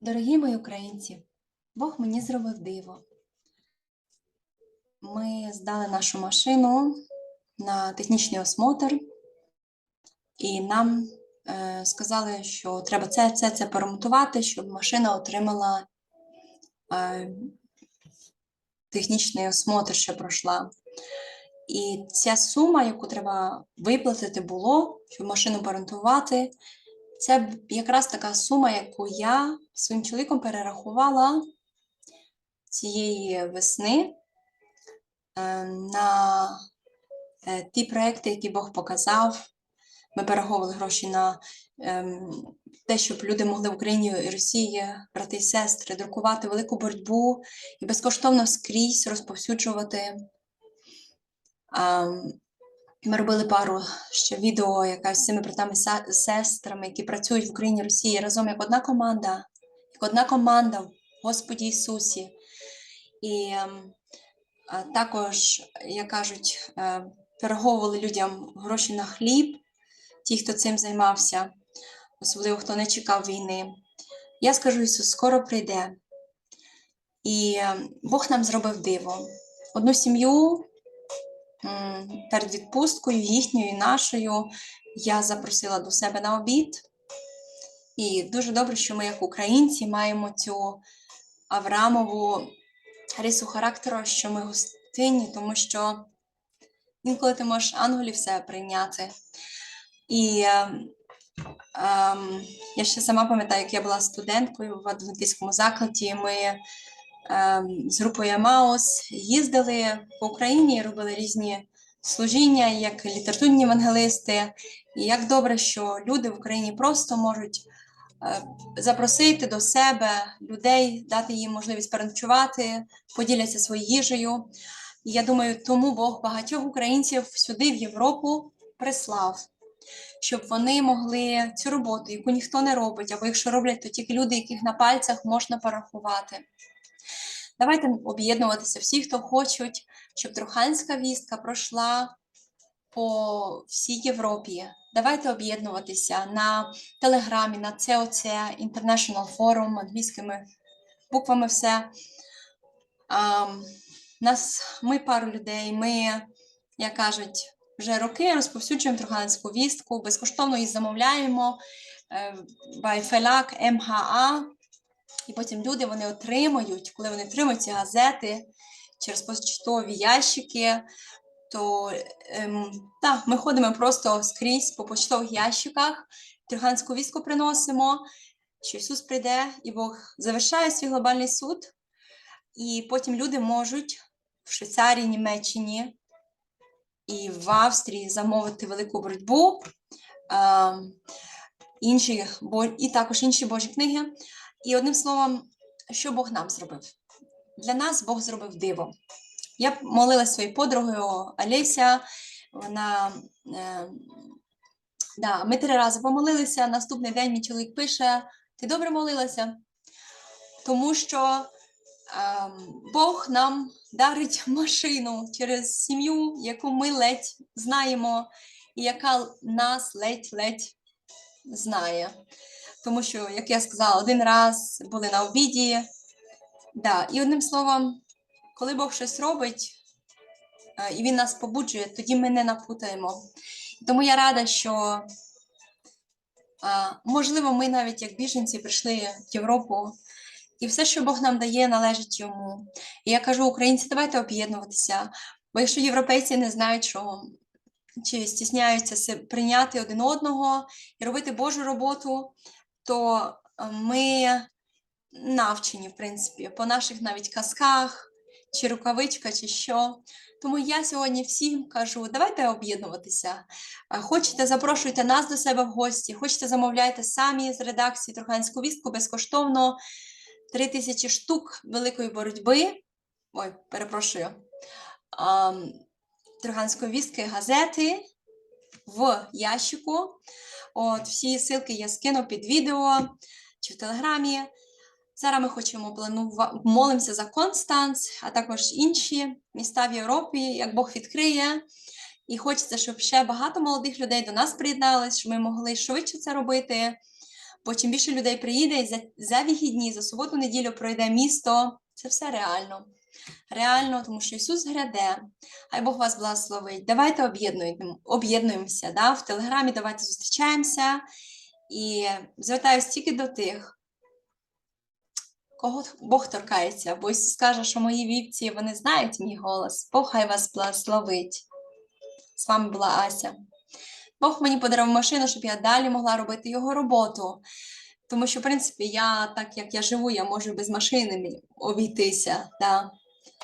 Дорогі мої українці, Бог мені зробив диво. Ми здали нашу машину на технічний осмотр, і нам е, сказали, що треба це, це, це поремонтувати, щоб машина отримала е, технічний осмотр, що пройшла. І ця сума, яку треба виплатити було, щоб машину поремонтувати, це якраз така сума, яку я своїм чоловіком перерахувала цієї весни е, на е, ті проекти, які Бог показав. Ми перераховували гроші на ем, те, щоб люди могли в Україні і Росії, брати і сестри, друкувати велику боротьбу і безкоштовно скрізь розповсюджувати. Ми робили пару ще відео якраз з цими братами сестрами, які працюють в Україні Росії разом як одна команда, як одна команда в Господі Ісусі. І ем, а також, як кажуть, е, перераховували людям гроші на хліб, ті, хто цим займався, особливо хто не чекав війни. Я скажу, Ісус скоро прийде. І ем, Бог нам зробив диво. Одну сім'ю перед відпусткою, їхньою і нашою, я запросила до себе на обід. І дуже добре, що ми, як українці, маємо цю Авраамову рису характеру, що ми гостинні, тому що інколи ти можеш ангелів себе прийняти. І ем, ем, я ще сама пам'ятаю, як я була студенткою в адвентистському закладі. Ми з групою Маус їздили по Україні, робили різні служіння, як літературні евангелисти. І як добре, що люди в Україні просто можуть е, запросити до себе людей, дати їм можливість переночувати, поділяться своєю їжею. І я думаю, тому Бог багатьох українців сюди, в Європу, прислав, щоб вони могли цю роботу, яку ніхто не робить, або якщо роблять, то тільки люди, яких на пальцях можна порахувати. Давайте об'єднуватися всі, хто хочуть, щоб Труханська вістка пройшла по всій Європі. Давайте об'єднуватися на Телеграмі, на COC, International Forum, англійськими буквами все. Ам, нас, ми пару людей, ми, як кажуть, вже роки розповсюджуємо Труханську вістку, безкоштовно її замовляємо Байфелак, МГА. І потім люди вони отримують, коли вони отримують ці газети через почтові ящики, то ем, так, ми ходимо просто скрізь по почтових ящиках, Труханську вістку приносимо, що Ісус прийде, і Бог завершає свій глобальний суд, і потім люди можуть в Швейцарії, Німеччині і в Австрії замовити велику боротьбу, ем, інші, і також інші Божі книги. І одним словом, що Бог нам зробив? Для нас Бог зробив диво. Я молилася своєю подругою Олеся. Вона е, да, ми три рази помолилися. Наступний день мій чоловік пише: Ти добре молилася? Тому що е, Бог нам дарить машину через сім'ю, яку ми ледь знаємо, і яка нас ледь-ледь знає. Тому що, як я сказала, один раз були на обіді. Да. І одним словом, коли Бог щось робить е, і Він нас побуджує, тоді ми не напутаємо. Тому я рада, що е, можливо, ми навіть як біженці прийшли в Європу, і все, що Бог нам дає, належить йому. І я кажу, українці, давайте об'єднуватися. Бо якщо європейці не знають, що чи стісняються прийняти один одного і робити Божу роботу, то е, ми навчені, в принципі, по наших навіть казках, чи рукавичка, чи що. Тому я сьогодні всім кажу: давайте об'єднуватися. Е, Хочете, запрошуйте нас до себе в гості, хочете, замовляйте самі з редакції Труханську вістку безкоштовно. Три тисячі штук великої боротьби. Ой, перепрошую. ам, Труханської вістки газети в ящику. От, всі ссылки я скину під відео чи в Телеграмі. Зараз ми хочемо планувати, молимося за Констанц, а також інші міста в Європі, як Бог відкриє. І хочеться, щоб ще багато молодих людей до нас приєднались, щоб ми могли швидше це робити. Бо чим більше людей приїде за, за вихідні, за суботу, неділю пройде місто, це все реально. Реально, тому що Ісус гряде. Хай Бог вас благословить. Давайте об'єднуємо- об'єднуємося. Да? В Телеграмі давайте зустрічаємося. І звертаюсь тільки до тих, кого Бог торкається, бо Ісус каже, що мої вівці вони знають мій голос. Бог хай вас благословить. З вами була Ася. Бог мені подарував машину, щоб я далі могла робити його роботу. Тому що, в принципі, я так як я живу, я можу без машини обійтися. Да.